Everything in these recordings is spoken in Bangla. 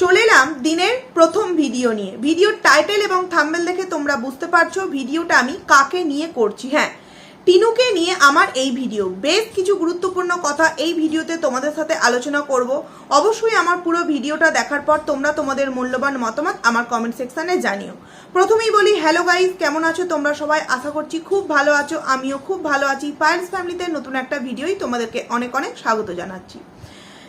চলে এলাম দিনের প্রথম ভিডিও নিয়ে। ভিডিওর টাইটেল এবং থাম্বেল দেখে তোমরা বুঝতে পারছ ভিডিওটা আমি কাকে নিয়ে করছি। হ্যাঁ টিনুকে নিয়ে আমার এই ভিডিও বেশ কিছু গুরুত্বপূর্ণ কথা এই ভিডিওতে তোমাদের সাথে আলোচনা করব। অবশ্যই আমার পুরো ভিডিওটা দেখার পর তোমরা তোমাদের মূল্যবান মতামত আমার কমেন্ট সেকশানে জানিও। প্রথমেই বলি হ্যালো গাইস কেমন আছো তোমরা সবাই? আশা করছি খুব ভালো আছো। আমিও খুব ভালো আছি। পায়েলস ফ্যামিলিতে নতুন একটা ভিডিওই তোমাদেরকে অনেক অনেক স্বাগত জানাচ্ছি।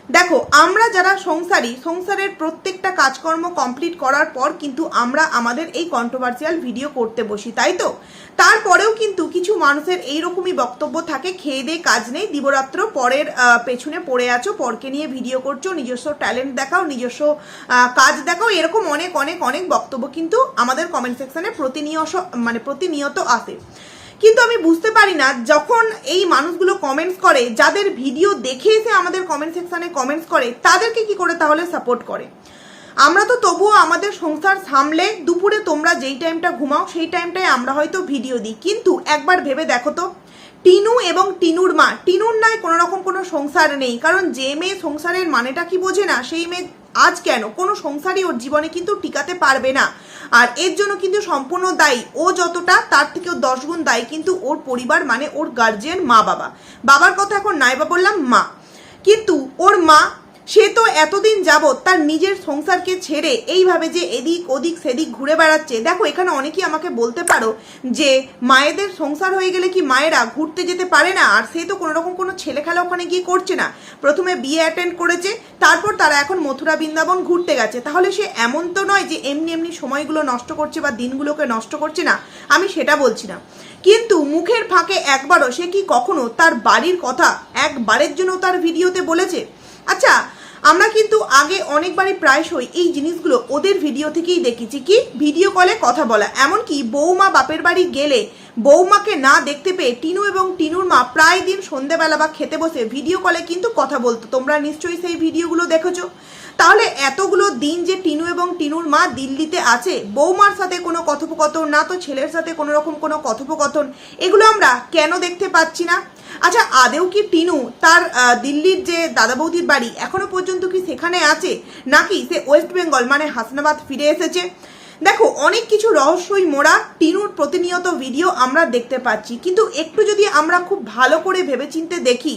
দেখো, আমরা যারা সংসারী, সংসারের প্রত্যেকটা কাজকর্ম কমপ্লিট করার পর কিন্তু আমরা আমাদের এই কন্ট্রোভার্সিয়াল ভিডিও করতে বসি, তাই তো? তারপরেও কিন্তু কিছু মানুষের এইরকমই বক্তব্য থাকে, খেয়ে দিয়ে কাজ নেই, দিবরাত্র, পরের পেছনে পড়ে আছো, পরকে নিয়ে ভিডিও করছ, নিজস্ব ট্যালেন্ট দেখাও, নিজস্ব কাজ দেখাও, এরকম অনেক অনেক অনেক বক্তব্য কিন্তু আমাদের কমেন্ট সেকশনে প্রতিনিয়ত মানে প্রতিনিয়ত আসে। কিন্তু আমি বুঝতে পারি না যখন এই মানুষগুলো কমেন্টস করে, যাদের ভিডিও দেখে এসে আমাদের কমেন্ট সেকশানে কমেন্টস করে, তাদেরকে কি করে তাহলে সাপোর্ট করে? আমরা তো তবুও আমাদের সংসার সামলে, দুপুরে তোমরা যেই টাইমটা ঘুমাও, সেই টাইমটায় আমরা হয়তো ভিডিও দিই। কিন্তু একবার ভেবে দেখো তো টিনু এবং টিনুর মা। টিনুর নয় কোনো রকম কোনো সংসার নেই। কারণ যে মেয়ে সংসারের মানেটা কি বোঝে না, সেই মেয়ে আজ কেন? কোনো সংসারই ওর জীবনে কিন্তু টিকাতে পারবে না। আর এর জন্য কিন্তু সম্পূর্ণ দায়ী। ও যতটা, তার থেকেও দশ গুণ দায়ী কিন্তু ওর পরিবার মানে ওর গার্জিয়ান মা বাবা বাবার কথা এখন নাইবা বললাম মা। কিন্তু ওর মা সে তো এতদিন যাবৎ তার নিজের সংসারকে ছেড়ে এইভাবে যে এদিক ওদিক সেদিক ঘুরে বেড়াচ্ছে। দেখো, এখানে অনেকেই আমাকে বলতে পারো যে মায়েদের সংসার হয়ে গেলে কি মায়েরা ঘুরতে যেতে পারে না? আর সে তো কোনো রকম কোনো ছেলে খেলা ওখানে গিয়ে করছে না। প্রথমে বিয়ে অ্যাটেন্ড করেছে, তারপর তারা এখন মথুরা, বৃন্দাবন ঘুরতে গেছে। তাহলে সে এমন তো নয় যে এমনি এমনি সময়গুলো নষ্ট করছে বা দিনগুলোকে নষ্ট করছে না? আমি সেটা বলছি না। কিন্তু মুখের ফাঁকে একবারও সে কি কখনো তার বাড়ির কথা একবারের জন্য তার ভিডিওতে বলেছে? আচ্ছা আমরা কিন্তু আগে অনেকবারই প্রায়শই এই জিনিসগুলো ওদের ভিডিও থেকেই দেখেছি কি? ভিডিও কলে কথা বলা। এমনকি বৌমা বাপের বাড়ি গেলে বৌমাকে না দেখতে পেয়ে টিনু এবং টিনুর মা প্রায় দিন সন্ধেবেলা বা খেতে বসে ভিডিও কলে কিন্তু কথা বলতো। তোমরা নিশ্চয়ই সেই ভিডিওগুলো দেখেছ। তাহলে এতগুলো দিন যে টিনু এবং টিনুর মা দিল্লিতে আছে, বৌমার সাথে কোনো কথোপকথন, না তো ছেলের সাথে কোনো রকম কোনো কথোপকথন, এগুলো আমরা কেন দেখতে পাচ্ছি না? আচ্ছা আদেও কি টিনু তার দিল্লির যে দাদা বৌদির বাড়ি এখনও পর্যন্ত কি সেখানে আছে? নাকি সে ওয়েস্ট বেঙ্গল মানে হাসনাবাদ ফিরে এসেছে? দেখো, অনেক কিছু রহস্যই মোড়া টিনুর প্রতিনিয়ত ভিডিও আমরা দেখতে পাচ্ছি। কিন্তু একটু যদি আমরা খুব ভালো করে ভেবেচিন্তে দেখি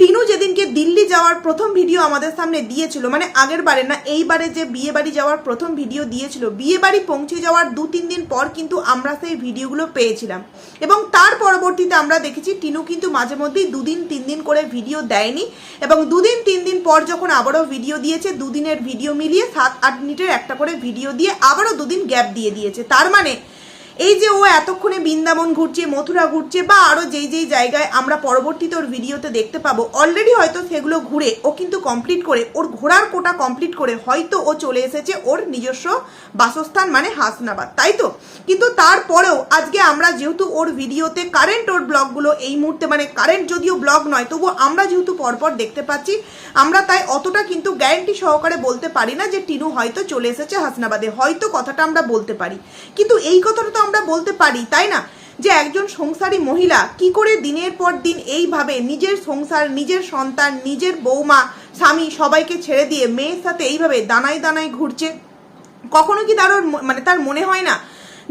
টিনু যেদিনকে দিল্লি যাওয়ার প্রথম ভিডিও আমাদের সামনে দিয়েছিল মানে আগের বারে না এইবারে যে বিয়ে বাড়ি যাওয়ার প্রথম ভিডিও দিয়েছিল, বিয়ে বাড়ি পৌঁছে যাওয়ার দু তিন দিন পর কিন্তু আমরা সেই ভিডিওগুলো পেয়েছিলাম। এবং তার পরবর্তীতে আমরা দেখেছি টিনু কিন্তু মাঝে মধ্যেই দুদিন, তিন দিন করে ভিডিও দেয়নি এবং দুদিন, তিন দিন পর যখন আবারও ভিডিও দিয়েছে, দুদিনের ভিডিও মিলিয়ে সাত, আট মিনিটের একটা করে ভিডিও দিয়ে আবারও দুদিন গ্যাপ দিয়ে দিয়েছে। তার মানে এই যে ও এতক্ষণে বৃন্দাবন ঘুরছে, মথুরা ঘুরছে, বা আরও যেই যেই জায়গায় আমরা পরবর্তীতে ওর ভিডিওতে দেখতে পাবো অলরেডি হয়তো সেগুলো ঘুরে ও কিন্তু কমপ্লিট করে, ওর ঘোরার কোটা কমপ্লিট করে হয়তো ও চলে এসেছে ওর নিজস্ব বাসস্থান মানে হাসনাবাদ, তাই তো? কিন্তু তারপরেও আজকে আমরা যেহেতু ওর ভিডিওতে কারেন্ট ওর ব্লগগুলো এই মুহূর্তে মানে কারেন্ট যদিও ব্লগ নয়, তবু আমরা যেহেতু পরপর দেখতে পাচ্ছি, আমরা তাই অতটা কিন্তু গ্যারেন্টি সহকারে বলতে পারি না যে টিনু হয়তো চলে এসেছে হাসনাবাদে, হয়তো কথাটা আমরা বলতে পারি। কিন্তু এই কথাটা তো আমরা বলতে পারি, তাই না? যে একজন সংসারী মহিলা কি করে দিনের পর দিন এইভাবে নিজের সংসার, নিজের সন্তান, নিজের বৌমা, স্বামী সবাইকে ছেড়ে দিয়ে মেয়ের সাথে এইভাবে দানায় দানায় ঘুরছে? কখনো কি তার মানে তার মনে হয় না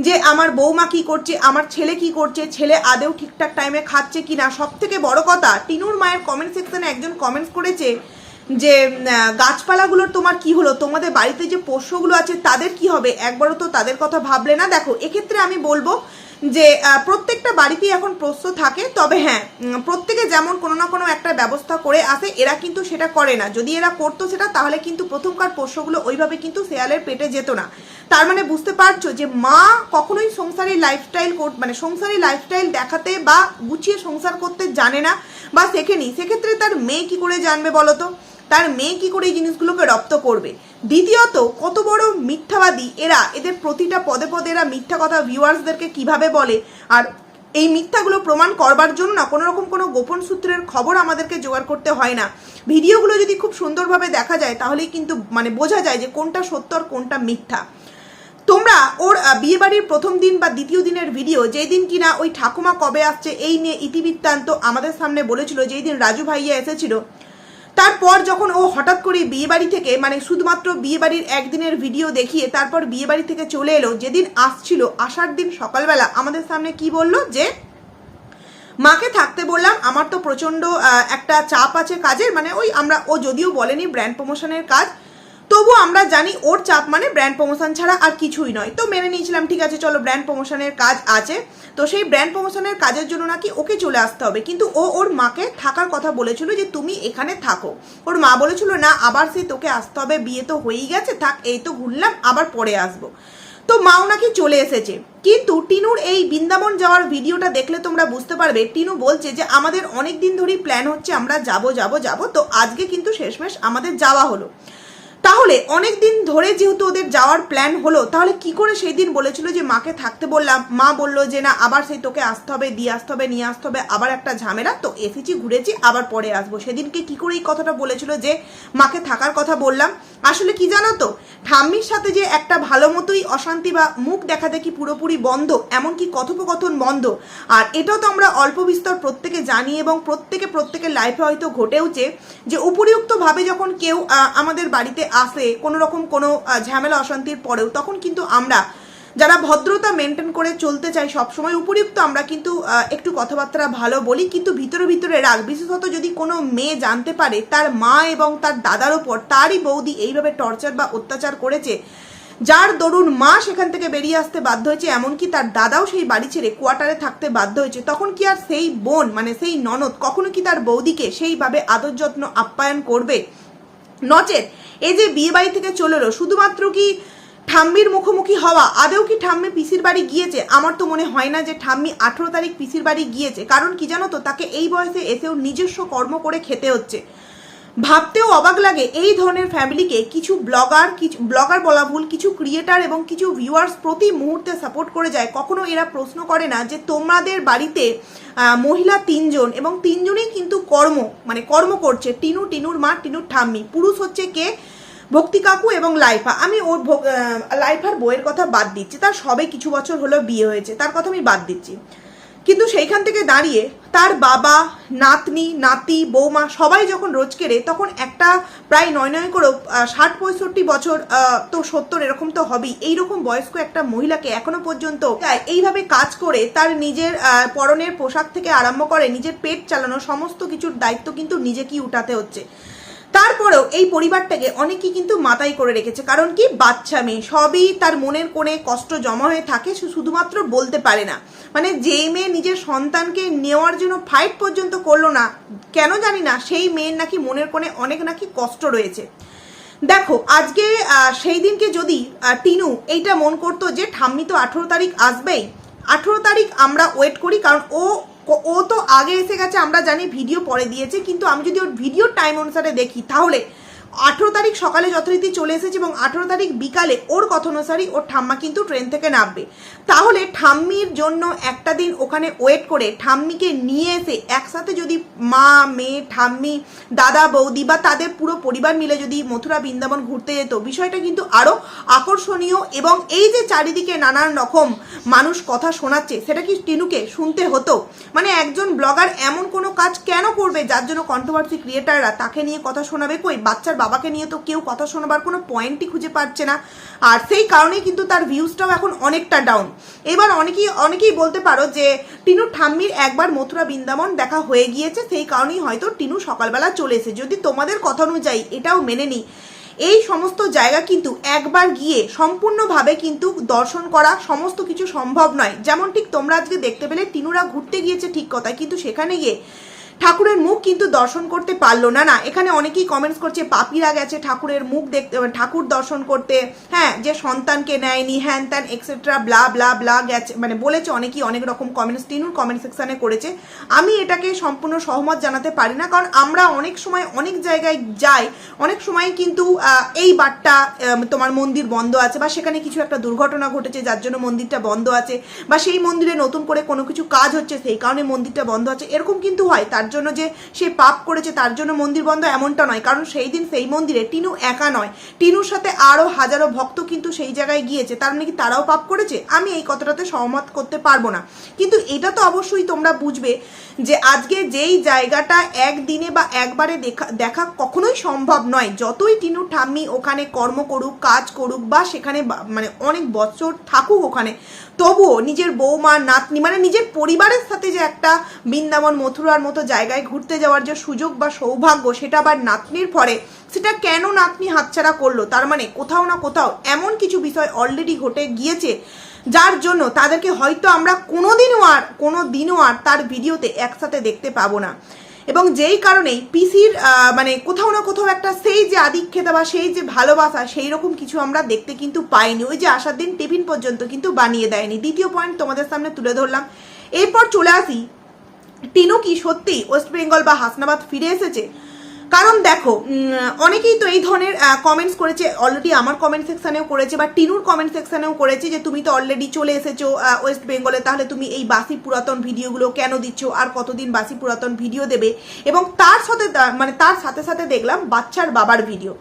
যে আমার বৌমা কি করছে, আমার ছেলে কি করছে, ছেলে আদেও ঠিকঠাক টাইমে খাচ্ছে কি না সব থেকে বড় কথা, টিনুর মায়ের কমেন্ট সেকশনে একজন কমেন্টস করেছে যে গাছপালাগুলোর তোমার কি হলো? তোমাদের বাড়িতে যে পোষ্যগুলো আছে, তাদের কি হবে? একবারও তো তাদের কথা ভাবলে না? দেখো, এক্ষেত্রে আমি বলব যে প্রত্যেকটা বাড়িতেই এখন প্রশ্ন থাকে। তবে হ্যাঁ প্রত্যেকে যেমন কোনো না কোনো একটা ব্যবস্থা করে আসে, এরা কিন্তু সেটা করে না। যদি এরা করতো সেটা, তাহলে কিন্তু প্রথমকার পোষ্যগুলো ওইভাবে কিন্তু শেয়ালের পেটে যেত না। তার মানে বুঝতে পারছ যে, মা কখনোই সংসারী লাইফস্টাইল মানে সংসারী লাইফস্টাইল দেখাতে বা গুছিয়ে সংসার করতে জানে না বা শেখেনি। সেক্ষেত্রে তার মেয়ে কি করে জানবে বলো তো? তার মেয়ে কি করে এই জিনিসগুলোকে রপ্ত করবে? দ্বিতীয়ত, কত বড় মিথ্যাবাদী এরা, এদের প্রতিটা পদে পদে এরা মিথ্যা কথা ভিউয়ার্সদেরকে কীভাবে বলে? আর এই মিথ্যাগুলো প্রমাণ করবার জন্য না কোনো রকম কোনো গোপন সূত্রের খবর আমাদেরকে জোগাড় করতে হয় না। ভিডিওগুলো যদি খুব সুন্দরভাবে দেখা যায়, তাহলেই কিন্তু মানে বোঝা যায় যে কোনটা সত্য আর কোনটা মিথ্যা। তোমরা ওর বিয়ে বাড়ির প্রথম দিন বা দ্বিতীয় দিনের ভিডিও যেই দিন কিনা ওই ঠাকুমা কবে আসছে, এই নিয়ে ইতিবৃত্তান্ত আমাদের সামনে বলেছিল যেই দিন রাজু ভাইয়া এসেছিল তারপর যখন ও হঠাৎ করে বিয়ে বাড়ি থেকে মানে শুধুমাত্র বিয়ে বাড়ির একদিনের ভিডিও দেখিয়ে তারপর বিয়ে বাড়ি থেকে চলে এলো, যেদিন আসছিল, আসার দিন সকালবেলা আমাদের সামনে কি বলল? যে, মাকে থাকতে বললাম, আমার তো প্রচণ্ড একটা চাপ আছে কাজের মানে ওই আমরা, ও যদিও বলেনি ব্র্যান্ড প্রমোশনের কাজ তবু আমরা জানি ওর চাপ মানে ব্র্যান্ড প্রমোশন ছাড়া আর কিছুই নয়। তো মেনে নিয়েছিলাম, ঠিক আছে, চলো ব্র্যান্ড প্রমোশনের কাজ আছে। তো সেই ব্র্যান্ড প্রমোশনের কাজের জন্য নাকি ওকে চলে আসতে হবে। কিন্তু ও ওর মাকে থাকার কথা বলেছিল যে তুমি এখানে থাকো। ওর মা বলেছিল, না, আবার সেই তোকে আসতে হবে, বিয়ে তো হয়েই গেছে, থাক, এই তো ঘুরলাম, আবার পরে আসব। তো মাও নাকি চলে এসেছে। কিন্তু টিনুর এই বৃন্দাবন যাওয়ার ভিডিওটা দেখলে তোমরা বুঝতে পারবে, টিনু বলছে যে আমাদের অনেক দিন ধরেই প্ল্যান হচ্ছে আমরা যাব যাব যাব। তো আজকে কিন্তু শেষমেশ আমাদের যাওয়া হলো। তাহলে অনেক দিন ধরে যেহেতু ওদের যাওয়ার প্ল্যান হলো, তাহলে কি করে সেই দিন বলেছিল যে মাকে থাকতে বললাম? মা বলল যে না, আবার সেই তোকে আসতে হবে, দিয়ে আসতে হবে, নিয়ে আসতে হবে, আবার একটা ঝামেলা। তো এসেছি, ঘুরেছি, আবার পরে আসব। সেদিনকে কি করে এই কথাটা বলেছিল যে মাকে থাকার কথা বললাম? আসলে কি জানো তো, ঠাম্মির সাথে যে একটা ভালো মতোই অশান্তি বা মুখ দেখা দেখি পুরোপুরি বন্ধ, এমনকি কথোপকথন বন্ধ। আর এটাও তো আমরা অল্প বিস্তর প্রত্যেকে জানি এবং প্রত্যেকে প্রত্যেকের লাইফে হয়তো ঘটেওছে যে উপরিউক্তভাবে যখন কেউ আমাদের বাড়িতে আসে কোনো রকম কোনো ঝামেলা, অশান্তির পরেও, তখন কিন্তু আমরা যারা ভদ্রতা মেনটেন করে চলতে চাই সবসময় উপরিউক্ত, আমরা কিন্তু একটু কথাবার্তা ভালো বলি, কিন্তু ভিতরে ভিতরে রাগ। বিশেষত যদি কোনো মেয়ে জানতে পারে, তার মা এবং তার দাদার ওপর, তারই বৌদি এইভাবে টর্চার বা অত্যাচার করেছে, যার দরুন মা সেখান থেকে বেরিয়ে আসতে বাধ্য হয়েছে, এমনকি তার দাদাও সেই বাড়ি ছেড়ে কোয়ার্টারে থাকতে বাধ্য হয়েছে, তখন কি আর সেই বোন মানে সেই ননদ, কখনো কি তার বৌদিকে সেইভাবে আদর যত্ন আপ্যায়ন করবে? নচেত এই যে বিয়ে বাড়ি থেকে চলে এলো, শুধুমাত্র কি ঠাম্মির মুখোমুখি হওয়া? আদেও কি ঠাম্মি পিসির বাড়ি গিয়েছে? আমার তো মনে হয় না যে ঠাম্মি আঠেরো তারিখ পিসির বাড়ি গিয়েছে। কারণ কি জানো তো, তাকে এই বয়সে এসেও নিজস্ব কর্ম করে খেতে হচ্ছে। ভাবতেও অবাক লাগে এই ধরনের ফ্যামিলিকে কিছু ব্লগার কিছু ব্লগার বলা ভুল, কিছু ক্রিয়েটার এবং কিছু ভিউয়ার্স প্রতি মুহূর্তে সাপোর্ট করে যায়। কখনো এরা প্রশ্ন করে না যে তোমাদের বাড়িতে মহিলা তিনজন এবং তিনজনেই কিন্তু কর্ম মানে কর্ম করছে। টিনু, টিনুর মা, টিনুর ঠাম্মি। পুরুষ হচ্ছে কে? ভক্তি কাকু এবং লাইফা। আমি ওর লাইফার বইয়ের কথা বাদ দিচ্ছি। তার সবে কিছু বছর হলো বিয়ে হয়েছে। তার কথা আমি বাদ দিচ্ছি। কিন্তু সেইখান থেকে দাঁড়িয়ে তার বাবা, নাতনি, নাতি, বৌমা সবাই যখন রোজ কেড়ে, তখন একটা প্রায় নয় নয় করেও ষাট পঁয়ষট্টি বছর তো সত্তর এরকম তো হবেই। এইরকম বয়স্ক একটা মহিলাকে এখনও পর্যন্ত এইভাবে কাজ করে তার নিজের পরনের পোশাক থেকে আরম্ভ করে নিজের পেট চালানো সমস্ত কিছুর দায়িত্ব কিন্তু নিজেকেই উঠাতে হচ্ছে। তারপরেও এই পরিবারটাকে অনেকেই কিন্তু মাথায় করে রেখেছে। কারণ কি? বাচ্চা মেয়ে। সবই তার মনের কোণে কষ্ট জমা হয়ে থাকে শুধুমাত্র বলতে পারে না। মানে যে মেয়ে নিজের সন্তানকে নেওয়ার জন্য ফাইট পর্যন্ত করল না, কেন জানি না, সেই মেয়ের নাকি মনের কোণে অনেক নাকি কষ্ট রয়েছে। দেখো, আজকে সেই দিনকে যদি টিনু এইটা মন করতো যে, ঠাম্মি তো আঠেরো তারিখ আসবেই। আঠেরো তারিখ আমরা ওয়েট করি, কারণ ও ও- তো আগে এসে গেছে, আমরা জানি, ভিডিও পরে দিয়েছে, কিন্তু আমি যদি ওর ভিডিও টাইম অনুসারে দেখি, তাহলে আঠেরো তারিখ সকালে যথারীতি চলে এসেছে এবং আঠেরো তারিখ বিকালে ওর কথা অনুসারেই ওর ঠাম্মা কিন্তু ট্রেন থেকে নামবে। তাহলে ঠাম্মির জন্য একটা দিন ওখানে ওয়েট করে ঠাম্মিকে নিয়ে এসে একসাথে যদি মা, মেয়ে, ঠাম্মি, দাদা, বৌদি বা তাদের পুরো পরিবার মিলে যদি মথুরা, বৃন্দাবন ঘুরতে যেত, বিষয়টা কিন্তু আরও আকর্ষণীয় এবং এই যে চারিদিকে নানান রকম মানুষ কথা শোনাচ্ছে, সেটা কি টিনুকে শুনতে হতো? মানে একজন ব্লগার এমন কোনো কাজ কেন করবে যার জন্য কন্ট্রোভার্সি ক্রিয়েটাররা তাকে নিয়ে কথা শোনাবে? কই, বাচ্চার বাবাকে নিয়ে তো কেউ কথা শোনাবার কোনো পয়েন্টই খুঁজে পাচ্ছে না। আর সেই কারণেই কিন্তু তার ভিউজটাও এখন অনেকটা ডাউন এবার অনেকেই অনেকেই বলতে পারো যে, টিনু ঠাম্মির একবার মথুরা বৃন্দাবন দেখা হয়ে গিয়েছে, সেই কারণেই হয়তো টিনু সকালবেলা চলে এসে যদি তোমাদের কথা অনুযায়ী এটাও মেনে নিই, এই সমস্ত জায়গা কিন্তু একবার গিয়ে সম্পূর্ণভাবে কিন্তু দর্শন করা সমস্ত কিছু সম্ভব নয়। যেমন ঠিক তোমরা আজকে দেখতে পেলে, টিনুরা ঘুরতে গিয়েছে ঠিক কথা কিন্তু সেখানে গিয়ে ঠাকুরের মুখ কিন্তু দর্শন করতে পারল না। না, এখানে অনেকেই কমেন্টস করছে, পাপিরা গেছে ঠাকুরের মুখ দেখতে ঠাকুর দর্শন করতে। হ্যাঁ যে সন্তানকে নেয়নি, হ্যান ত্যান এক্সেট্রা ব্লা ব্লা ব্লা গেছে। মানে বলেছে অনেকেই অনেক রকম কমেন্টস টিনুর কমেন্ট সেকশানে করেছে। আমি এটাকে সম্পূর্ণ সহমত জানাতে পারি না, কারণ আমরা অনেক সময় অনেক জায়গায় যাই, অনেক সময় কিন্তু এই বারটা তোমার মন্দির বন্ধ আছে, বা সেখানে কিছু একটা দুর্ঘটনা ঘটেছে, যার জন্য মন্দিরটা বন্ধ আছে, বা সেই মন্দিরে নতুন করে কোনো কিছু কাজ হচ্ছে, সেই কারণে মন্দিরটা বন্ধ আছে, এরকম কিন্তু হয়। তার জন্য যে সে পাপ করেছে, তার জন্য মন্দির বন্ধ এমনটা নয়। কারণ সেই দিন সেই মন্দিরে টিনু একা নয়। টিনুর সাথে আরও হাজারো ভক্ত কিন্তু সেই জায়গায় গিয়েছে। তার মানে কি তারাও পাপ করেছে? আমি এই কথাটাতে সহমত করতে পারব না। কিন্তু এটা তো অবশ্যই তোমরা বুঝবে যে আজকে যেই জায়গাটা একদিনে বা একবারে দেখা দেখা কখনোই সম্ভব নয়। যতই টিনু ঠাম্মি ওখানে কর্ম করুক, কাজ করুক বা সেখানে মানে অনেক বছর থাকুক ওখানে, তবুও নিজের বৌমা, নাতনি মানে নিজের পরিবারের সাথে যে একটা বৃন্দাবন, মথুরার মতো জায়গায় ঘুরতে যাওয়ার যে সুযোগ বা সৌভাগ্য, সেটা আবার নাতনির পরে, সেটা কেন নাতনি হাতছাড়া করল? তার মানে কোথাও না কোথাও এমন কিছু বিষয় অলরেডি ঘটে গিয়েছে, যার জন্য তাদেরকে হয়তো আমরা কোনো দিনও আর কোনো দিনও আর তার ভিডিওতে একসাথে দেখতে পাবো না। এবং যেই কারণেই পিসির মানে কোথাও না কোথাও একটা সেই যে আদিক্ষেতা বা সেই যে ভালোবাসা, সেই রকম কিছু আমরা দেখতে কিন্তু পাইনি। ওই যে আসার দিন টিফিন পর্যন্ত কিন্তু বানিয়ে দেয়নি। দ্বিতীয় পয়েন্ট তোমাদের সামনে তুলে ধরলাম। এরপর চলে আসি টিনু কি সত্যি ওয়েস্ট বেঙ্গল বা হাসনাবাদ ফিরে এসেছে? কারণ দেখো অনেকেই তো এই ধরনের কমেন্টস করেছে অলরেডি আমার কমেন্ট সেকশানেও করেছে, বা টিনুর কমেন্ট সেকশানেও করেছে যে তুমি তো অলরেডি চলে এসেছ ওয়েস্ট বেঙ্গলে তাহলে তুমি এই বাসি পুরাতন ভিডিওগুলো কেন দিচ্ছ, আর কতদিন বাসি পুরাতন ভিডিও দেবে? এবং তার সাথে মানে তার সাথে সাথে দেখলাম বাচ্চার বাবার ভিডিও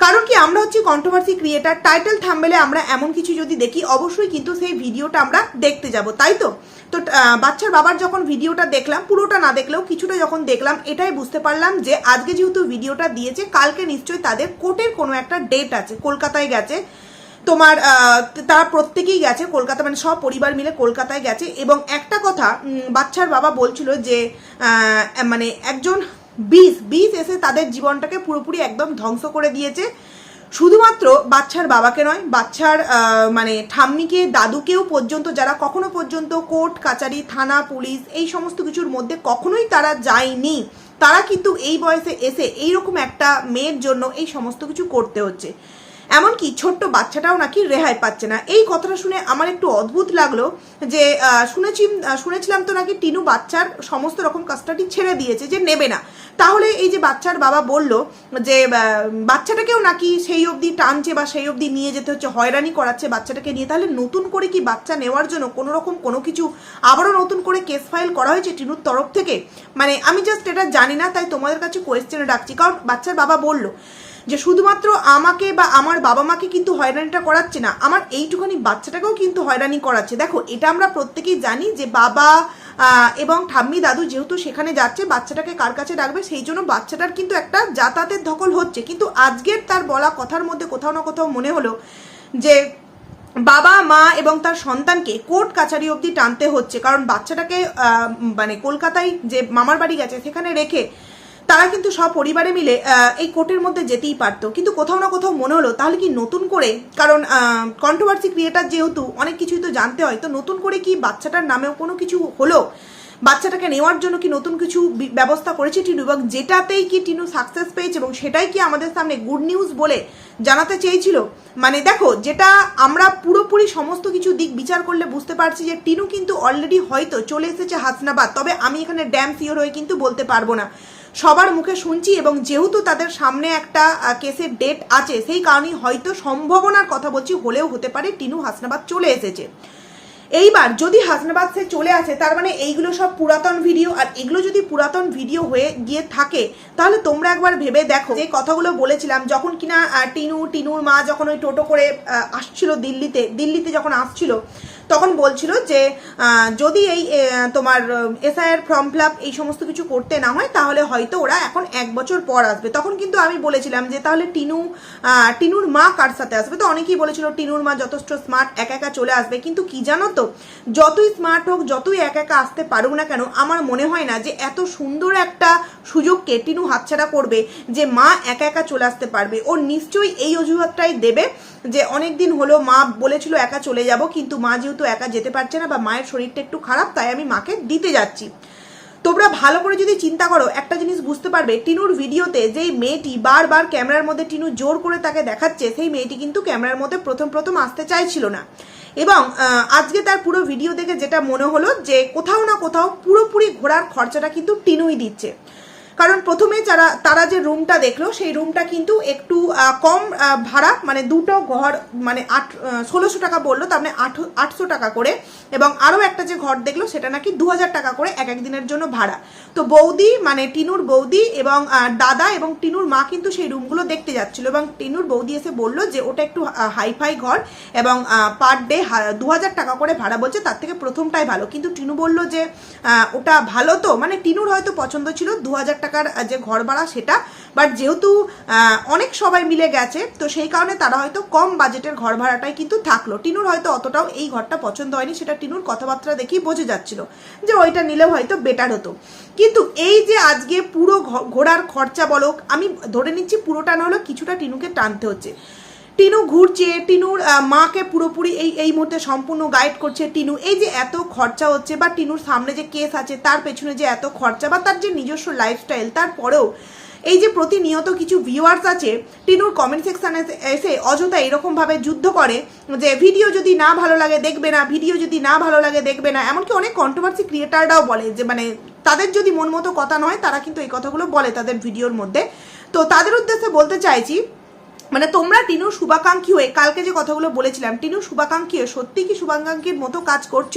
কারণ কি, আমরা হচ্ছে কন্ট্রোভার্সি ক্রিয়েটার টাইটেল থাম্বেলে আমরা এমন কিছু যদি দেখি, অবশ্যই কিন্তু সেই ভিডিওটা আমরা দেখতে যাব, তাই তো? তো বাচ্চার বাবার যখন ভিডিওটা দেখলাম, পুরোটা না দেখলেও কিছুটা যখন দেখলাম, এটাই বুঝতে পারলাম যে আজকে যেহেতু ভিডিওটা দিয়েছে, কালকে নিশ্চয়ই তাদের কোর্টের কোনো একটা ডেট আছে, কলকাতায় গেছে, তোমার তারা প্রত্যেকেই গেছে কলকাতা মানে সব পরিবার মিলে কলকাতায় গেছে এবং একটা কথা বাচ্চার বাবা বলছিল যে মানে একজন বিষ বিষ এসে তাদের জীবনটাকে পুরোপুরি একদম ধ্বংস করে দিয়েছে। শুধুমাত্র বাচ্চার বাবাকে নয়, বাচ্চার মানে ঠাম্মিকে, দাদুকেও পর্যন্ত, যারা কখনো পর্যন্ত কোর্ট, কাচারি, থানা, পুলিশ এই সমস্ত কিছুর মধ্যে কখনোই তারা যায়নি। তারা কিন্তু এই বয়সে এসে এইরকম একটা মেয়ের জন্য এই সমস্ত কিছু করতে হচ্ছে। এমনকি ছোট্ট বাচ্চাটাও নাকি রেহাই পাচ্ছে না। এই কথাটা শুনে আমার একটু অদ্ভুত লাগল যে শুনেছি শুনেছিলাম তো নাকি টিনু বাচ্চার সমস্ত রকম কাস্টাডি ছেড়ে দিয়েছে, যে নেবে না। তাহলে এই যে বাচ্চার বাবা বলল যে বাচ্চাটাকেও নাকি সেই অবধি টানছে বা সেই অবধি নিয়ে যেতে হচ্ছে, হয়রানি করাচ্ছে বাচ্চাটাকে নিয়ে। তাহলে নতুন করে কি বাচ্চা নেওয়ার জন্য কোনো রকম কোনো কিছু আবারও নতুন করে কেস ফাইল করা হয়েছে টিনুর তরফ থেকে? মানে আমি জাস্ট এটা জানি না, তাই তোমাদের কাছে কোয়েশ্চেনে রাখছি কারণ বাচ্চার বাবা বলল যে শুধুমাত্র আমাকে বা আমার বাবা মাকে কিন্তু হয়রানিটা করাচ্ছে না, আমার এইটুখানি বাচ্চাটাকেও কিন্তু হয়রানি করাচ্ছে। দেখো, এটা আমরা প্রত্যেকেই জানি যে বাবা এবং ঠাম্মি, দাদু যেহেতু সেখানে যাচ্ছে, বাচ্চাটাকে কার কাছে রাখবে সেই জন্য বাচ্চাটার কিন্তু একটা যাতায়াতের ধকল হচ্ছে। কিন্তু আজকের তার বলা কথার মধ্যে কোথাও না কোথাও মনে হলো যে বাবা, মা এবং তার সন্তানকে কোর্ট কাছারি অবধি টানতে হচ্ছে। কারণ বাচ্চাটাকে মানে কলকাতায় যে মামার বাড়ি গেছে সেখানে রেখে তারা কিন্তু সব পরিবারে মিলে এই কোর্টের মধ্যে যেতেই পারতো। কিন্তু কোথাও না কোথাও মনে হলো, তাহলে কি নতুন করে, কারণ কন্ট্রোভার্সি ক্রিয়েটার যেহেতু অনেক কিছুই তো জানতে হয়, তো নতুন করে কি বাচ্চাটার নামেও কোনো কিছু হলো? বাচ্চাটাকে নেওয়ার জন্য কি নতুন কিছু ব্যবস্থা করেছে টিনু? এবং যেটাতেই কি টিনু সাকসেস পেয়েছে এবং সেটাই কি আমাদের সামনে গুড নিউজ বলে জানাতে চেয়েছিল? মানে দেখো, যেটা আমরা পুরোপুরি সমস্ত কিছু দিক বিচার করলে বুঝতে পারছি যে টিনু কিন্তু অলরেডি হয়তো চলে এসেছে হাসনাবাদ, তবে আমি এখানে ড্যাম সিওর হয়ে কিন্তু বলতে পারব না। সবার মুখে শুনছি এবং যেহেতু তাদের সামনে একটা কেসের ডেট আছে, সেই কারণেই হয়তো সম্ভাবনার কথা বলছি, হলেও হতে পারে টিনু হাসনাবাদ চলে এসেছে। এইবার যদি হাসনাবাদ সে চলে আসে, তার মানে এইগুলো সব পুরাতন ভিডিও আর এগুলো যদি পুরাতন ভিডিও হয়ে গিয়ে থাকে, তাহলে তোমরা একবার ভেবে দেখো। যে কথাগুলো বলেছিলাম, যখন কিনা টিনু, টিনুর মা যখন ওই টোটো করে আসছিল দিল্লিতে দিল্লিতে যখন আসছিল তখন বলছিল যে যদি এই তোমার এসআইআর ফর্ম ফিল এই সমস্ত কিছু করতে না হয়, তাহলে হয়তো ওরা এখন এক বছর পর আসবে। তখন কিন্তু আমি বলেছিলাম যে, তাহলে টিনু টিনুর মা কার সাথে আসবে? তো অনেকেই বলেছিল, টিনুর মা যথেষ্ট স্মার্ট একা একা চলে আসবে। কিন্তু কি জানো তো, যতই স্মার্ট হোক, যতই একা একা আসতে পারুক না কেন, আমার মনে হয় না যে, এত সুন্দর একটা সুযোগকে টিনু হাতছাড়া করবে যে, মা একা একা চলে আসতে পারবে। ও নিশ্চয়ই এই অজুহাতটাই দেবে যে অনেক দিন হলো মা বলেছিল, একা চলে যাব। কিন্তু মা যেহেতু একা যেতে পারছে না বা মায়ের শরীরটা একটু খারাপ, তাই আমি মাকে দিতে যাচ্ছি। তোমরা ভালো করে যদি চিন্তা করো, একটা জিনিস বুঝতে পারবে, টিনুর ভিডিওতে যেই মেয়েটি বারবার ক্যামেরার মধ্যে টিনু জোর করে তাকে দেখাচ্ছে, সেই মেয়েটি কিন্তু ক্যামেরার মধ্যে প্রথম প্রথম আসতে চাইছিল না। এবং আজকে তার পুরো ভিডিও দেখে যেটা মনে হলো যে কোথাও না কোথাও পুরোপুরি ঘোরার খরচাটা কিন্তু টিনুই দিচ্ছে। কারণ প্রথমে যারা, তারা যে রুমটা দেখল, সেই রুমটা কিন্তু একটু কম ভাড়া মানে দুটো ঘর মানে আট ষোলোশো টাকা বলল, তার মানে আট, আটশো টাকা করে। এবং আরও একটা যে ঘর দেখল, সেটা নাকি দু হাজার টাকা করে এক এক দিনের জন্য ভাড়া। তো বৌদি মানে টিনুর বৌদি এবং দাদা এবং টিনুর মা কিন্তু সেই রুমগুলো দেখতে যাচ্ছিল। এবং টিনুর বৌদি এসে বলল যে, ওটা একটু হাইফাই ঘর এবং পার ডে দু হাজার টাকা করে ভাড়া বলছে, তার থেকে প্রথমটাই ভালো। কিন্তু টিনু বলল যে ওটা ভালো তো? মানে টিনুর হয়তো পছন্দ ছিল দু হাজার টাকার যে ঘর ভাড়া সেটা। বাট যেহেতু অনেক সবাই মিলে গেছে, তো সেই কারণে তারা হয়তো কম বাজেটের ঘর ভাড়াটাই কিন্তু থাকল। টিনুর হয়তো অতটাও এই ঘরটা পছন্দ হয়নি, সেটা টিনুর কথাবার্তা দেখেই বোঝা যাচ্ছিল যে ওইটা নিলেও হয়তো বেটার হতো। কিন্তু এই যে আজকে পুরো ঘোড়ার খরচা বলো, আমি ধরে নিচ্ছি পুরোটা না হলেও কিছুটা টিনুকে টানতে হচ্ছে। টিনু ঘুরছে, টিনুর মাকে পুরোপুরি এই এই মুহূর্তে সম্পূর্ণ গাইড করছে টিনু। এই যে এত খরচা হচ্ছে বা টিনুর সামনে যে কেস আছে, তার পেছনে যে এত খরচা বা তার যে নিজস্ব লাইফস্টাইল তারপরেও এই যে প্রতিনিয়ত কিছু ভিউয়ার্স আছে, টিনুর কমেন্ট সেকশানে এসে অযথা এরকমভাবে যুদ্ধ করে যে ভিডিও যদি না ভালো লাগে দেখবে না ভিডিও যদি না ভালো লাগে দেখবে না। এমনকি অনেক কন্ট্রোভার্সি ক্রিয়েটাররাও বলে যে মানে তাদের যদি মন মতো কথা নয়, তারা কিন্তু এই কথাগুলো বলে তাদের ভিডিওর মধ্যে। তো তাদের উদ্দেশ্যে বলতে চাইছি মানে তোমরা টিনুর শুভাকাঙ্ক্ষী হয়ে, কালকে যে কথাগুলো বলেছিলাম টিনুর শুভাকাঙ্ক্ষী হয়ে, সত্যি কি শুভাকাঙ্ক্ষীর মতো কাজ করছ?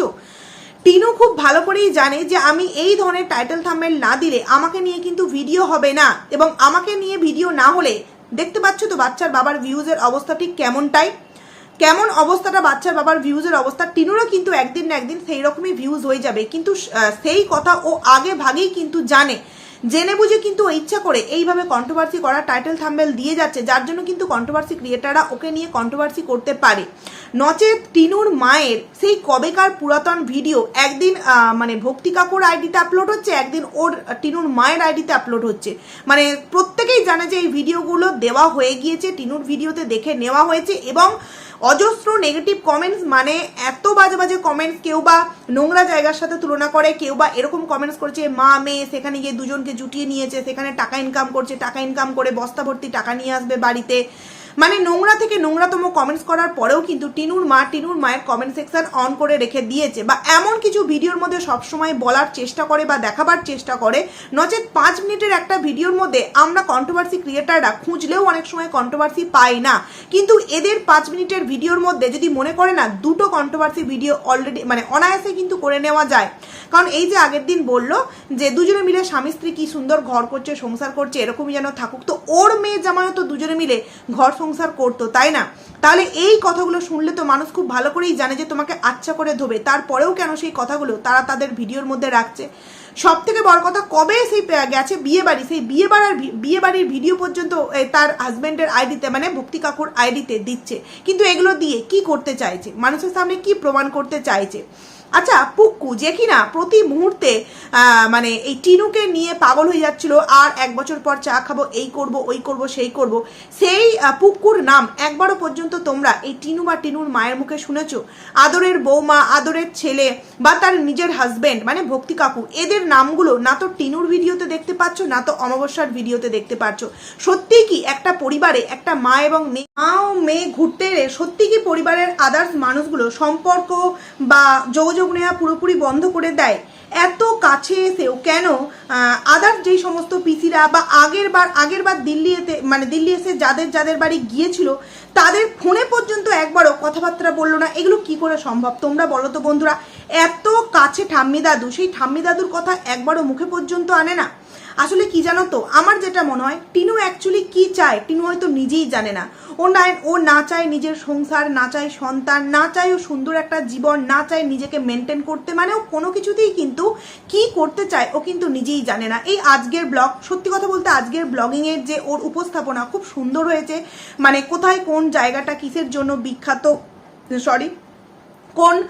টিনু খুব ভালো করেই জানে যে আমি এই ধরনের টাইটেল থাম্বেল না দিলে আমাকে নিয়ে কিন্তু ভিডিও হবে না। এবং আমাকে নিয়ে ভিডিও না হলে, দেখতে পাচ্ছ তো বাচ্চার বাবার ভিউজের অবস্থা ঠিক কেমনটাই? কেমন অবস্থাটা বাচ্চার বাবার ভিউজের অবস্থা? টিনুরও কিন্তু একদিন না একদিন সেই রকমই ভিউজ হয়ে যাবে। কিন্তু সেই কথা ও আগে ভাগেই কিন্তু জানে। জেনে বুঝে কিন্তু ইচ্ছা করে এইভাবে কন্ট্রোভার্সি করা টাইটেল থাম্বেল দিয়ে যাচ্ছে, যার জন্য কিন্তু কন্ট্রোভার্সি ক্রিয়েটাররা ওকে নিয়ে কন্ট্রোভার্সি করতে পারে। নচেত টিনুর মায়ের সেই কবেকার পুরাতন ভিডিও একদিন মানে ভক্তি কাকুর আইডিতে আপলোড হচ্ছে, একদিন ওর টিনুর মায়ের আইডিতে আপলোড হচ্ছে। মানে প্রত্যেকেই জানে যে এই ভিডিওগুলো দেওয়া হয়ে গিয়েছে, টিনুর ভিডিওতে দেখে নেওয়া হয়েছে এবং অজস্র নেগেটিভ কমেন্টস মানে এত বাজে বাজে কমেন্টস কেউ বা নোংরা জায়গার সাথে তুলনা করে, কেউ বা এরকম কমেন্টস করেছে, মা, মেয়ে, সেখানে গিয়ে দুজনকে জুটিয়ে নিয়েছে, সেখানে টাকা ইনকাম করছে, টাকা ইনকাম করে বস্তা ভর্তি টাকা নিয়ে আসবে বাড়িতে। মানে নোংরা থেকে নোংরাতম কমেন্টস করার পরেও কিন্তু টিনুর মা, টিনুর মায়ের কমেন্ট সেকশন অন করে রেখে দিয়েছে বা এমন কিছু ভিডিওর মধ্যে সবসময় বলার চেষ্টা করে বা দেখাবার চেষ্টা করে। নচেত পাঁচ মিনিটের একটা ভিডিওর মধ্যে আমরা কন্ট্রোভার্সি ক্রিয়েটাররা খুঁজলেও অনেক সময় কন্ট্রোভার্সি পাই না। কিন্তু এদের পাঁচ মিনিটের ভিডিওর মধ্যে যদি মনে করে না, দুটো কন্ট্রোভার্সি ভিডিও অলরেডি মানে অনায়াসে কিন্তু করে নেওয়া যায়। কারণ এই যে আগের দিন বলল যে দুজনে মিলে স্বামী স্ত্রী কি সুন্দর ঘর করছে, সংসার করছে, এরকমই যেন থাকুক। তো ওর মেয়ে জামাইও তো দুজনে মিলে ঘর সংসার করতো, তাই না? তাহলে এই কথাগুলো শুনলে তো মানুষ খুব ভালো করেই জানে যে তোমাকে আচ্ছা করে ধোবে। তারপরেও কেন সেই কথাগুলো তারা তাদের ভিডিওর মধ্যে রাখছে? সব থেকে বড় কথা, কবে সেই গেছে বিয়ে বাড়ি সেই বিয়ে বাড়ার বিয়ে বাড়ির ভিডিও পর্যন্ত তার হাজবেন্ডের আইডিতে মানে ভক্তি কাকুর আইডিতে দিচ্ছে। কিন্তু এগুলো দিয়ে কি করতে চাইছে? মানুষের সামনে কি প্রমাণ করতে চাইছে? আচ্ছা পুক্কু যে কিনা প্রতি মুহূর্তে মানে এই টিনুকে নিয়ে পাগল হয়ে যাচ্ছিল, আর এক বছর পর চা খাব, এই করব, ওই করব, সেই করব, সেই পুক্কুর নাম একবারও পর্যন্ত তোমরা এই টিনু বা টিনুর মায়ের মুখে শুনেছ? আদরের বৌমা, আদরের ছেলে, বা তার নিজের হাজব্যান্ড মানে ভক্তি কাকু, এদের নামগুলো না তো টিনুর ভিডিওতে দেখতে পাচ্ছ, না তো অমাবস্যার ভিডিওতে দেখতে পাচ্ছ। সত্যিই কি একটা পরিবারে একটা মা এবং মেয়ে, মা ও মেয়ে ঘুরতে এলে সত্যি কি পরিবারের আদার্স মানুষগুলো সম্পর্ক বা যোগাযোগ নেওয়া পুরোপুরি বন্ধ করে দেয়। এত কাছে এসেও কেন আদার যেই সমস্ত পিসিরা বা আগের বার আগের বার দিল্লি এতে মানে দিল্লি এসে যাদের যাদের বাড়ি গিয়েছিল, তাদের ফোনে পর্যন্ত একবারও কথাবার্তা বলল না। এগুলো কি করে সম্ভব? তোমরা বলো তো বন্ধুরা, এত কাছে ঠাম্মি দাদু, সেই ঠাম্মি দাদুর কথা একবারও মুখে পর্যন্ত আনে না? আসলে কি জানো তো? আমার যেটা মনে হয়, টিনু অ্যাকচুয়ালি কি চায়, টিনু হয়তো নিজেই জানে না। ও না ও না চায় নিজের সংসার, না চায় সন্তান, না চায় ও সুন্দর একটা জীবন, না চায় নিজেকে মেনটেন করতে। মানে ও কোনো কিছুতেই কিন্তু কি করতে চায়, ও কিন্তু নিজেই জানে না। এই আজকের ব্লগ, সত্যি কথা বলতে আজকের ব্লগিংয়ের যে ওর উপস্থাপনা, খুব সুন্দর হয়েছে। মানে কোথায় কোন জায়গাটা কিসের জন্য বিখ্যাত সরি কোন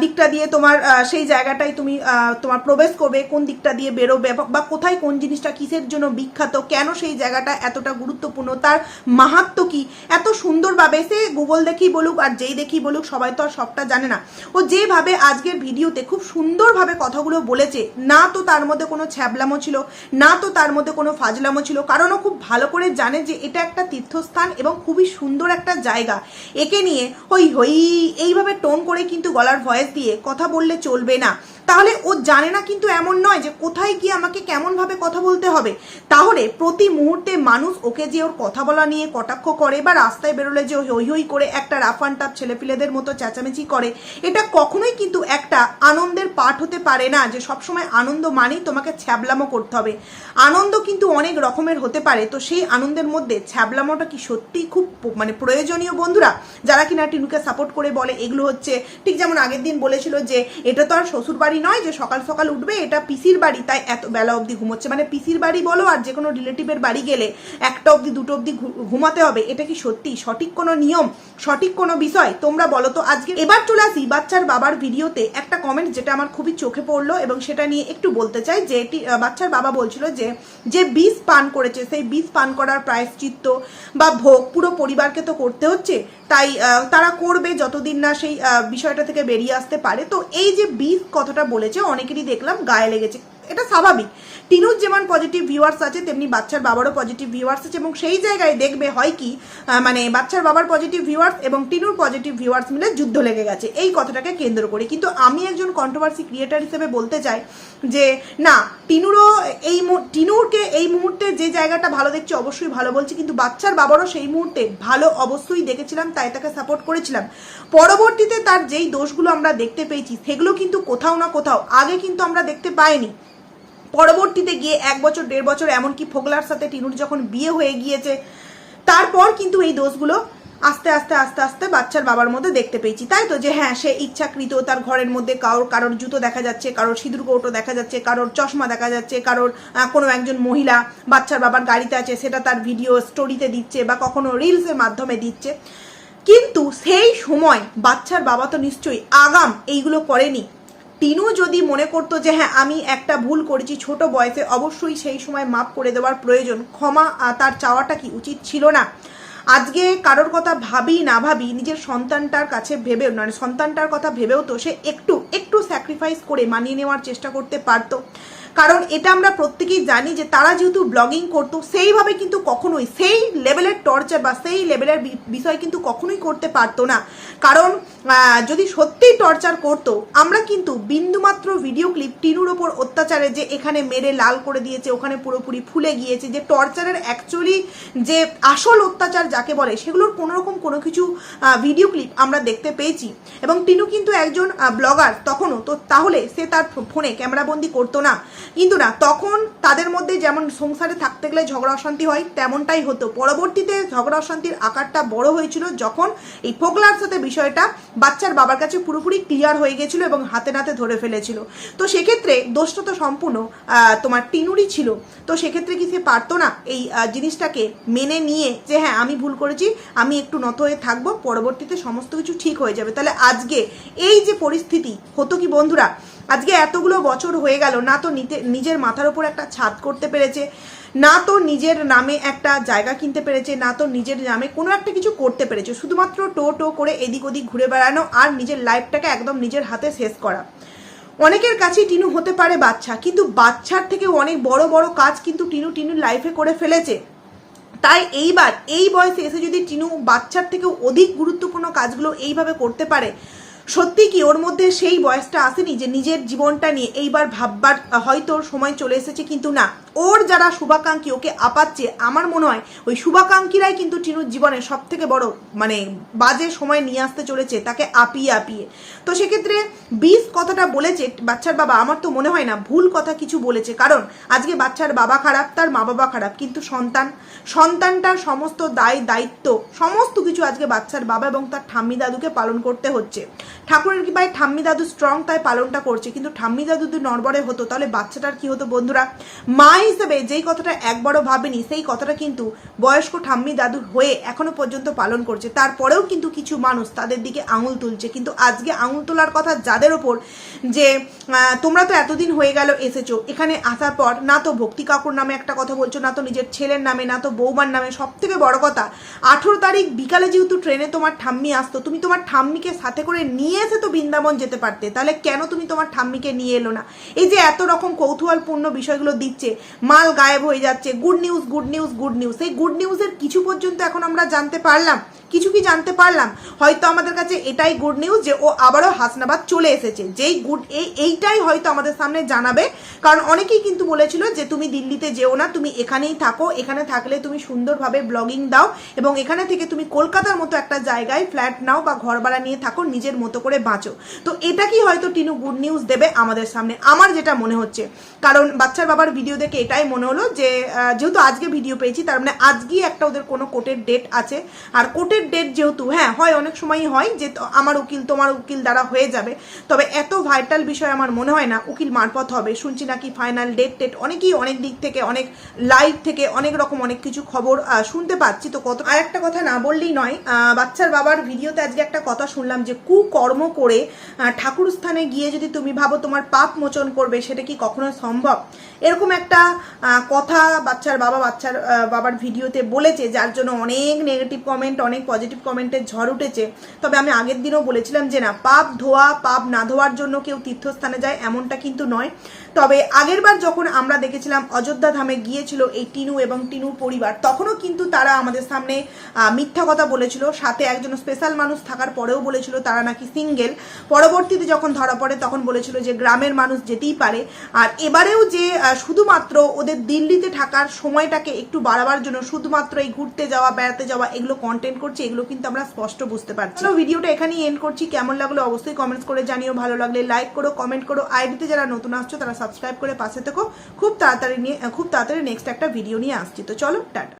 দিকটা দিয়ে তোমার সেই জায়গাটায় তুমি তোমার প্রবেশ করবে, কোন দিকটা দিয়ে বেরোবে, বা- কোথায় কোন জিনিসটা কিসের জন্য বিখ্যাত, কেন সেই জায়গাটা এতটা গুরুত্বপূর্ণ, তার মাহাত্ম কি? এত সুন্দরভাবে সে গুগল দেখি বলুক আর যেই দেখি বলুক, সবাই তো আর সবটা জানে না। ও যেভাবে আজকের ভিডিওতে খুব সুন্দরভাবে কথাগুলো বলেছে, না তো তার মধ্যে কোনো ছ্যাবলামো ছিল, না তো তার মধ্যে কোনো ফাজলামো ছিল, কারণ ও খুব ভালো করে জানে যে এটা একটা তীর্থস্থান এবং খুবই সুন্দর একটা জায়গা। একে নিয়ে, হই হই, এইভাবে টোন করে কিন্তু গলার ভয়েস দিয়ে কথা বললে চলবে না। তাহলে ও জানে না কিন্তু এমন নয় যে কোথায় গিয়ে আমাকে কেমনভাবে কথা বলতে হবে। তাহলে প্রতি মুহূর্তে মানুষ ওকে যে ওর কথা বলা নিয়ে কটাক্ষ করে বা রাস্তায় বেরোলে যে হই হই করে একটা রাফান টাপ ছেলেপিলেদের মতো চেঁচামেচি করে, এটা কখনোই কিন্তু একটা আনন্দের পাঠ হতে পারে না যে সবসময় আনন্দ মানেই তোমাকে ছ্যাবলামো করতে হবে। আনন্দ কিন্তু অনেক রকমের হতে পারে, তো সেই আনন্দের মধ্যে ছ্যাবলামোটা কি সত্যি খুব মানে প্রয়োজনীয় বন্ধুরা? যারা কিনা টিনুকে সাপোর্ট করে বলে এগুলো হচ্ছে ঠিক যেমন আগের দিন বলেছিল যে এটা তো আর শ্বশুর বাড়ি নয়, যে সকাল সকাল উঠবে, এটা পিসির বাড়ি, তাই এত বেলা অবধি ঘুমোচ্ছে। মানে পিসির বাড়ি বলো আর যে কোনো রিলেটিভের বাড়ি গেলে একটা অবধি, দুটো অবধি ঘুমাতে হবে, এটা কি সত্যি? সঠিক কোনো নিয়ম? সঠিক কোনো বিষয়? তোমরা বলো তো আজকে। এবার চলে আসি বাচ্চার বাবার ভিডিওতে। একটা কমেন্ট যেটা আমার খুবই চোখে পড়ল এবং সেটা নিয়ে একটু বলতে চাই, যে এটি বাচ্চার বাবা বলছিল যে যে বিষ পান করেছে, সেই বিষ পান করার প্রায়শ্চিত্ত বা ভোগ পুরো পরিবারকে তো করতে হচ্ছে তাই তারা করবে যতদিন না সেই বিষয়টা থেকে বেরিয়ে আসতে পারে। তো এই যে বিষ কথাটা বলেছে, অনেকেরই দেখলাম গায়ে লেগেছে। এটা স্বাভাবিক। টিনুর যেমন পজিটিভ ভিউয়ার্স আছে, তেমনি বাচ্চার বাবারও পজিটিভ ভিউয়ার্স আছে এবং সেই জায়গায় দেখবে হয় কি মানে বাচ্চার বাবার পজিটিভ ভিউয়ার্স এবং টিনুর পজিটিভ ভিউয়ার্স মিলে যুদ্ধ লেগে গেছে। এই কথাটাকে কেন্দ্র করে। কিন্তু আমি একজন কন্ট্রোভার্সি ক্রিয়েটার হিসেবে বলতে চাই যে, না, টিনুরও এই টিনুরকে এই মুহূর্তে যে জায়গাটা ভালো দেখছে অবশ্যই ভালো বলছি, কিন্তু বাচ্চার বাবারও সেই মুহূর্তে ভালো অবশ্যই দেখেছিলাম, তাই তাকে সাপোর্ট করেছিলাম। পরবর্তীতে তার যেই দোষগুলো আমরা দেখতে পেয়েছি, সেগুলো কিন্তু কোথাও না কোথাও, আগে কিন্তু আমরা দেখতে পাইনি। পরবর্তীতে গিয়ে এক বছর, দেড় বছর, এমনকি ফোগলার সাথে টিনুর যখন বিয়ে হয়ে গিয়েছে, তারপর কিন্তু এই দোষগুলো আস্তে আস্তে আস্তে আস্তে বাচ্চার বাবার মধ্যে দেখতে পেয়েছি। তাই তো? যে হ্যাঁ সে ইচ্ছাকৃত, তার ঘরের মধ্যে কারোর কারোর জুতো দেখা যাচ্ছে, কারোর সিঁদুর কৌটো দেখা যাচ্ছে, কারোর চশমা দেখা যাচ্ছে, কারোর কোনো একজন মহিলা বাচ্চার বাবার গাড়িতে আছে, সেটা তার ভিডিও স্টোরিতে দিচ্ছে বা কখনো রিলসের মাধ্যমে দিচ্ছে। কিন্তু সেই সময় বাচ্চার বাবা তো নিশ্চয়ই আগাম এইগুলো করেনি। টিনু যদি মনে করতো যে হ্যাঁ আমি একটা ভুল করেছি ছোট বয়সে, অবশ্যই সেই সময় মাপ করে দেওয়ার প্রয়োজন। ক্ষমা তার চাওয়াটা কি উচিত ছিল না? আজকে কারোর কথা ভাবি না ভাবি নিজের সন্তানটার কাছে ভেবেও মানে সন্তানটার কথা ভেবেও তো সে একটু একটু স্যাক্রিফাইস করে মানিয়ে নেওয়ার চেষ্টা করতে পারতো। কারণ এটা আমরা প্রত্যেকেই জানি যে তারা যেহেতু ব্লগিং করতো, সেইভাবে কিন্তু কখনোই, সেই লেভেলের টর্চার বা সেই লেভেলের বিষয় কিন্তু কখনোই করতে পারতো না। কারণ যদি সত্যিই টর্চার করতো, আমরা কিন্তু বিন্দুমাত্র ভিডিও ক্লিপ টিনুর ওপর অত্যাচারে যে এখানে মেরে লাল করে দিয়েছে, ওখানে পুরোপুরি ফুলে গিয়েছে, যে টর্চারের অ্যাকচুয়ালি যে আসল অত্যাচার যাকে বলে, সেগুলোর কোনো রকম কোনো কিছু ভিডিও ক্লিপ আমরা দেখতে পেয়েছি। এবং টিনু কিন্তু একজন ব্লগার তখনও, তো তাহলে সে তার ফোনে ক্যামেরাবন্দি করতো না। কিন্তু না তখন তাদের মধ্যে যেমন সংসারে থাকতে গেলে ঝগড়া অশান্তি হয়, তেমনটাই হতো। পরবর্তীতে ঝগড়া অশান্তির আকারটা বড় হয়েছিল যখন এই ফোকলার সাথে বিষয়টা বাচ্চার বাবার কাছে পুরোপুরি ক্লিয়ার হয়ে গেছিল এবং হাতে নাতে ধরে ফেলেছিল। তো সেক্ষেত্রে দোষটা তো সম্পূর্ণ তোমার টিনুরই ছিল। তো সেক্ষেত্রে কি সে পারতো না এই জিনিসটাকে মেনে নিয়ে যে হ্যাঁ আমি ভুল করেছি, আমি একটু নত হয়ে থাকব, পরবর্তীতে সমস্ত কিছু ঠিক হয়ে যাবে। তাহলে আজকে এই যে পরিস্থিতি, হতো কি বন্ধুরা? আজকে এতগুলো বছর হয়ে গেল, না তো নিজের মাথার উপর একটা ছাদ করতে পেরেছে, না তো নিজের নামে একটা জায়গা কিনতে পেরেছে, না তো নিজের নামে কোনো একটা কিছু করতে পেরেছে, শুধুমাত্র টো টো করে এদিক ওদিক ঘুরে বেড়ানো আর নিজের লাইফটাকে একদম নিজের হাতে শেষ করা। অনেকের কাছেই টিনু হতে পারে বাচ্চা, কিন্তু বাচ্চার থেকে অনেক বড় বড় কাজ কিন্তু টিনু টিনুর লাইফে করে ফেলেছে। তাই এইবার, এই বয়সে এসে যদি টিনু বাচ্চার থেকেও অধিক গুরুত্বপূর্ণ কাজগুলো এইভাবে করতে পারে সত্যি কি ওর মধ্যে সেই বয়সটা আসেনি যে নিজের জীবনটা নিয়ে এইবার ভাববার হয়তো সময় চলে এসেছে, কিন্তু না। ওর যারা শুভাকাঙ্ক্ষী, ওকে আপাচ্ছে, আমার মনে হয় ওই শুভাকাঙ্ক্ষীরাই কিন্তু টিনুর জীবনে সব থেকে বড় মানে বাজে সময় নিয়ে আসতে চলেছে, তাকে আপিয়ে আপিয়ে। তো সেক্ষেত্রে বিষ কথাটা বলেছে, বাচ্চার বাবা, আমার তো মনে হয় না, ভুল কথা কিছু বলেছে। কারণ আজকে বাচ্চার বাবা খারাপ, তার মা বাবা খারাপ, কিন্তু সন্তান, সন্তানটার সমস্ত দায়, দায়িত্ব, সমস্ত কিছু আজকে বাচ্চার বাবা এবং তার ঠাম্মি দাদুকে পালন করতে হচ্ছে। ঠাকুরের কি ভাই ঠাম্মি দাদু স্ট্রং তাই পালনটা করছে, কিন্তু ঠাম্মি দাদু যদি নড়বড়ে হতো, তাহলে বাচ্চাটার কি হতো বন্ধুরা? মা হিসেবে যেই কথাটা একবারও ভাবেনি, সেই কথাটা কিন্তু বয়স্ক ঠাম্মি দাদুর হয়ে এখনও পর্যন্ত পালন করছে। তারপরেও কিন্তু কিছু মানুষ তাদের দিকে আঙুল তুলছে। কিন্তু আজকে আঙুল তোলার কথা যাদের ওপর যে তোমরা তো এতদিন হয়ে গেল, এসেছ, এখানে আসার পর না তো ভক্তি কাকুর নামে একটা কথা বলছো, না তো নিজের ছেলের নামে, না তো বৌমার নামে। সব থেকে বড় কথা, আঠেরো তারিখ বিকালে যেহেতু ট্রেনে তোমার ঠাম্মি আসতো, তুমি তোমার ঠাম্মিকে সাথে করে নিয়ে এসে তো বৃন্দাবন যেতে পারতে। তাহলে কেন তুমি তোমার ঠাম্মিকে নিয়ে এলো না? এই যে এত রকম কৌতূহলপূর্ণ বিষয়গুলো দিচ্ছে মাল গায়েব হয়ে যাচ্ছে। Good news good news good news এই গুড নিউজের কিছু পর্যন্ত এখন আমরা জানতে পারলাম। কিছু কি জানতে পারলাম? হয়তো আমাদের কাছে এটাই গুড নিউজ যে ও আবারও হাসনাবাদ চলে এসেছে। যেই গুড এই এইটাই হয়তো আমাদের সামনে জানাবে। কারণ অনেকেই কিন্তু বলেছিল যে তুমি দিল্লিতে যেও না, তুমি এখানেই থাকো। এখানে থাকলে তুমি সুন্দরভাবে ব্লগিং দাও এবং এখানে থেকে তুমি কলকাতার মতো একটা জায়গায় ফ্ল্যাট নাও বা ঘর ভাড়া নিয়ে থাকো, নিজের মতো করে বাঁচো। তো এটা কি হয়তো টিনু গুড নিউজ দেবে আমাদের সামনে? আমার যেটা মনে হচ্ছে। কারণ বাচ্চার বাবার ভিডিও দেখে এটাই মনে হলো যে যেহেতু আজকে ভিডিও পেয়েছি, তার মানে আজকেই একটা ওদের কোনো কোর্টের ডেট আছে। আর কোর্টের ডেট যেহেতু হ্যাঁ হয়, অনেক সময়ই হয় যে আমার উকিল তোমার উকিল দ্বারা হয়ে যাবে। তবে এত ভাইটাল বিষয় আমার মনে হয় না উকিল মারফত হবে। শুনছি নাকি ফাইনাল ডেট টেট, অনেকেই অনেক দিক থেকে, অনেক লাইভ থেকে অনেক রকম অনেক কিছু খবর শুনতে পাচ্ছি। তো কত আর একটা কথা না বললেই নয় বাচ্চার বাবার ভিডিওতে আজকে একটা কথা শুনলাম যে কুকর্ম করে ঠাকুর স্থানে গিয়ে যদি তুমি ভাবো তোমার পাপ মোচন করবে, সেটা কি কখনো সম্ভব? এরকম একটা কথা বাচ্চার বাবা, বাচ্চার বাবার ভিডিওতে বলেছে, যার জন্য অনেক নেগেটিভ কমেন্ট অনেক পজিটিভ কমেন্টের ঝড় উঠেছে, তবে আমি আগের দিনও বলেছিলাম যে না, পাপ ধোয়া, পাপ না ধোয়ার জন্য কেউ তীর্থস্থানে যায় এমনটা কিন্তু নয়। তবে আগেরবার যখন আমরা দেখেছিলাম অযোধ্যা ধামে গিয়েছিল এই টিনু এবং টিনুর পরিবার, তখনও কিন্তু তারা আমাদের সামনে মিথ্যা কথা বলেছিল। সাথে একজন স্পেশাল মানুষ থাকার পরেও বলেছিল তারা নাকি সিঙ্গেল পরবর্তীতে যখন ধরা পড়ে, তখন বলেছিল যে গ্রামের মানুষ যেতেই পারে। আর এবারেও যে শুধুমাত্র ওদের দিল্লিতে থাকার সময়টাকে একটু বাড়াবার জন্য শুধুমাত্র এই ঘুরতে যাওয়া, বেড়াতে যাওয়া, এগুলো কন্টেন্ট করছে এগুলো কিন্তু আমরা স্পষ্ট বুঝতে পারছি। ভিডিওটা এখানেই এন্ড করছি। কেমন লাগল অবশ্যই কমেন্টস করে জানিও। ভালো লাগলে লাইক করো কমেন্ট করো। আইডিতে যারা নতুন আসছো, তারা সাবস্ক্রাইব করে পাশে থেকো। খুব তাড়াতাড়ি নিয়ে, খুব তাড়াতাড়ি নেক্সট একটা ভিডিও নিয়ে আসছি। তো চলো, টাটা।